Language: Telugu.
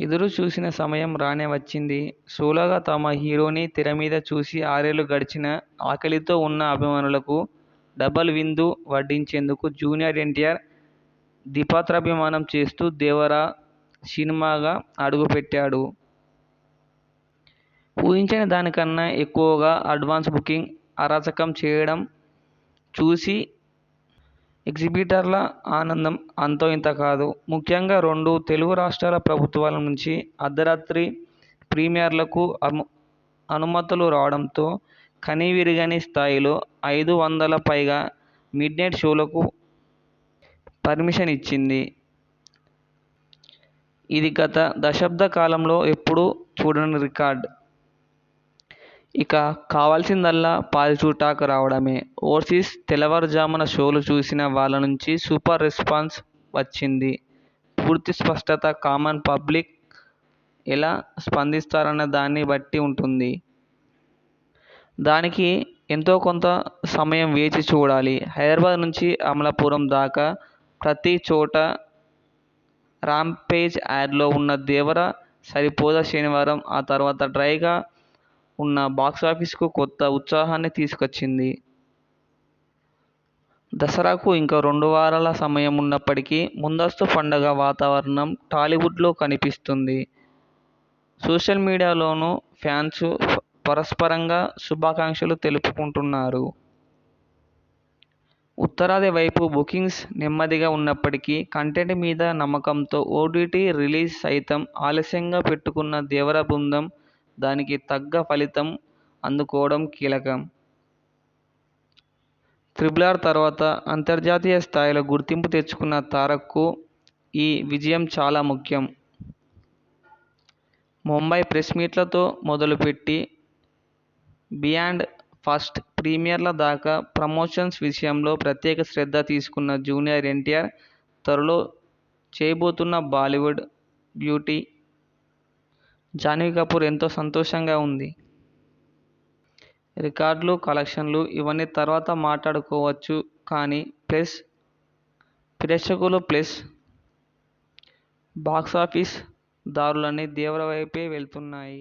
ఎదురు చూసిన సమయం రానే వచ్చింది. సోలోగా తమ హీరోని తెరమీద చూసి ఆరేళ్ళు గడిచినా ఆకలితో ఉన్న అభిమానులకు డబుల్ విందు వడ్డించేందుకు జూనియర్ ఎన్టీఆర్ ద్విపాత్రాభినయం చేస్తూ 'దేవర' సినిమాగా అడుగుపెట్టాడు. ఊహించిన దానికన్నా ఎక్కువగా అడ్వాన్స్ బుకింగ్ అరాచకం చేయడం చూసి ఎగ్జిబిటర్ల ఆనందం అంతో ఇంత కాదు. ముఖ్యంగా రెండు తెలుగు రాష్ట్రాల ప్రభుత్వాల నుంచి అర్ధరాత్రి ప్రీమియర్లకు అనుమతులు రావడంతో కనీవినీ స్థాయిలో ఐదు వందల పైగా మిడ్నైట్ షోలకు పర్మిషన్ ఇచ్చింది. ఇది గత దశాబ్ద కాలంలో ఎప్పుడూ చూడని రికార్డ్ ఇక కావాల్సిందల్లా పాజిటివ్ రావడమే. ఓవర్సీస్ తెల్లవారుజామున షోలు చూసిన వాళ్ళ నుంచి సూపర్ రెస్పాన్స్ వచ్చింది. పూర్తి స్పష్టత కామన్ పబ్లిక్ ఎలా స్పందిస్తారన్న దాన్ని బట్టి ఉంటుంది. దానికి ఎంతో కొంత సమయం వేచి చూడాలి. హైదరాబాద్ నుంచి అమలాపురం దాకా ప్రతి చోట ర్యాంపేజ్ యాడ్లో ఉన్న 'దేవర' సరిపోదా శనివారం ఆ తర్వాత డ్రైగా ఉన్న బాక్స్ ఆఫీస్కు కొత్త ఉత్సాహాన్ని తీసుకొచ్చింది. దసరాకు ఇంకా రెండు వారాల సమయం ఉన్నప్పటికీ ముందస్తు పండగ వాతావరణం టాలీవుడ్లో కనిపిస్తుంది సోషల్ మీడియాలోనూ ఫ్యాన్స్ పరస్పరంగా శుభాకాంక్షలు తెలుపుకుంటున్నారు. ఉత్తరాది వైపు బుకింగ్స్ నెమ్మదిగా ఉన్నప్పటికీ కంటెంట్ మీద నమ్మకంతో ఓటీటీ రిలీజ్ సైతం ఆలస్యంగా పెట్టుకున్న 'దేవర' బృందం దానికి తగ్గ ఫలితం అందుకోవడం కీలకం. త్రిబుల్ ఆర్ తర్వాత అంతర్జాతీయ స్థాయిలో గుర్తింపు తెచ్చుకున్న 'తారక్'కు ఈ విజయం చాలా ముఖ్యం. ముంబై ప్రెస్ మీట్లతో మొదలుపెట్టి బియాండ్ ఫస్ట్ ప్రీమియర్ల దాకా ప్రమోషన్స్ విషయంలో ప్రత్యేక శ్రద్ధ తీసుకున్న జూనియర్ ఎన్టీఆర్ త్వరలో చేయబోతున్న బాలీవుడ్ బ్యూటీ జాహ్నవీకపూర్ ఎంతో సంతోషంగా ఉంది. రికార్డులు, కలెక్షన్లు ఇవన్నీ తర్వాత మాట్లాడుకోవచ్చు కానీ ప్లస్ ప్రేక్షకులు ప్లస్ బాక్స్ ఆఫీస్ దారులన్నీ 'దేవర' వైపే వెళ్తున్నాయి.